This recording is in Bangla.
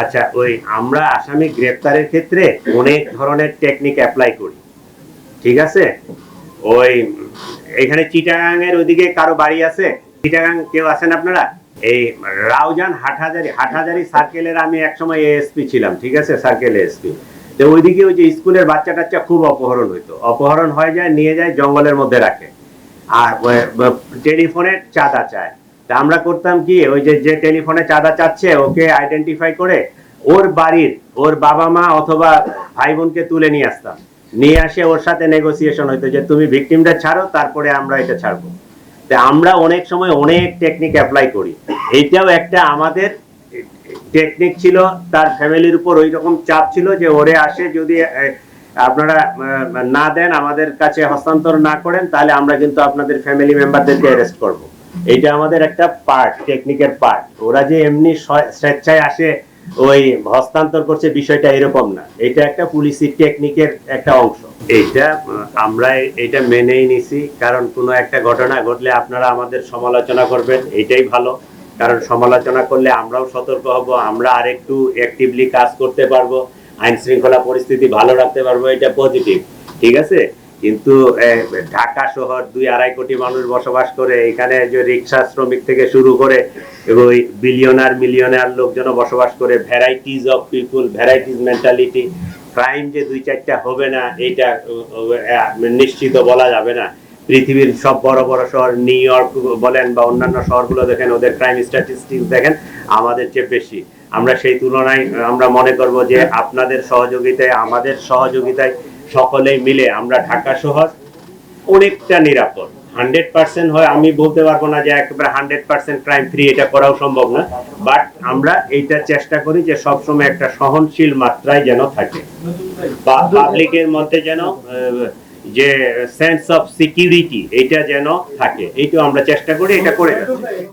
আচ্ছা ওই আমরা আসামি গ্রেপ্তারের ক্ষেত্রে অনেক ধরনের টেকনিক অ্যাপ্লাই করি। ঠিক আছে? ওই এখানে চিটাগাং এর ওইদিকে কারও বাড়ি আছে? চিটাগাং কেউ আছেন আপনারা? এই রাউজান হাটহাজারি হাটহাজারি সার্কেলের আমি একসময় এএসপি ছিলাম, ঠিক আছে? সার্কেল এএসপি তো ওইদিকে ওই যে স্কুলের বাচ্চা টাচ্চা খুব অপহরণ হইতো। অপহরণ হয়ে যায়, নিয়ে যায়, জঙ্গলের মধ্যে রাখে। আর টেলিফোনের চাঁদা চায়। তা আমরা করতাম কি? ওই যে যে টেলিফোনে চাঁদা চাচ্ছে, ওকে আইডেন্টিফাই করে ওর বাড়ির, ওর বাবা মা অথবা ভাই বোনকে তুলে নিয়ে আসতাম। নিয়ে আসে ওর সাথে নেগোসিয়েশন হইতো যে, তুমি ভিকটিমটা ছাড়ো, তারপরে আমরা এটা ছাড়বো। তা আমরা অনেক সময় অনেক টেকনিক অ্যাপ্লাই করি। এইটাও একটা আমাদের টেকনিক ছিল, তার ফ্যামিলির উপর ওই রকম চাপ ছিল যে, ওরে আসে যদি আপনারা না দেন, আমাদের কাছে হস্তান্তর না করেন, তাহলে আমরা কিন্তু আপনাদের ফ্যামিলি মেম্বারদেরকে অ্যারেস্ট করব। এইটা আমাদের একটা পার্ট টেকনিকের পার্ট ওরা যে এমনি স্বেচ্ছায় আসে, ওই হস্তান্তর করছে বিষয়টা এরকম না। এটা একটা পুলিশি টেকনিকের একটা অংশ। এইটা আমরা এটা মেনেই নিছি, কারণ কোনো একটা ঘটনা ঘটলে আপনারা আমাদের সমালোচনা করবেন এটাই ভালো। কারণ সমালোচনা করলে আমরাও সতর্ক হব, আমরা আরেকটু অ্যাক্টিভলি কাজ করতে পারব আইন শৃঙ্খলা পরিস্থিতি ভালো রাখতে পারব, এটা পজিটিভ ঠিক আছে? কিন্তু ঢাকা শহর দুই আড়াই কোটি মানুষ বসবাস করে এখানে যে রিক্সা শ্রমিক থেকে শুরু করে ওই বিলিয়নার মিলিয়নার লোকজন বসবাস করে varieties of people varieties mentality crime যে দুই চারটা হবে না আহ, নিশ্চিত বলা যাবে না। পৃথিবীর সব বড় বড় শহর নিউ ইয়র্ক বলেন বা অন্যান্য শহরগুলো দেখেন ওদের ক্রাইম স্ট্যাটিস্টিক্স দেখেন আমাদের চেয়ে বেশি। আমরা সেই তুলনায় আমরা মনে করব যে আপনাদের সহযোগিতায় আমাদের সহযোগিতায় সকলেই মিলে, আমরা ঢাকা শহর অনেকটা নিরাপদ। হান্ড্রেড পার্সেন্ট হয়, আমি বলতে পারব না যে একেবারে হান্ড্রেড পার্সেন্ট ক্রাইম ফ্রি এটা করাও সম্ভব না। বাট আমরা এইটা চেষ্টা করি যে সবসময় একটা সহনশীল মাত্রায় যেন থাকে। বা পাবলিকের মধ্যে যেন যে সেন্স অফ সিকিউরিটি এটা যেন থাকে। এইটাও আমরা চেষ্টা করি, এটা করে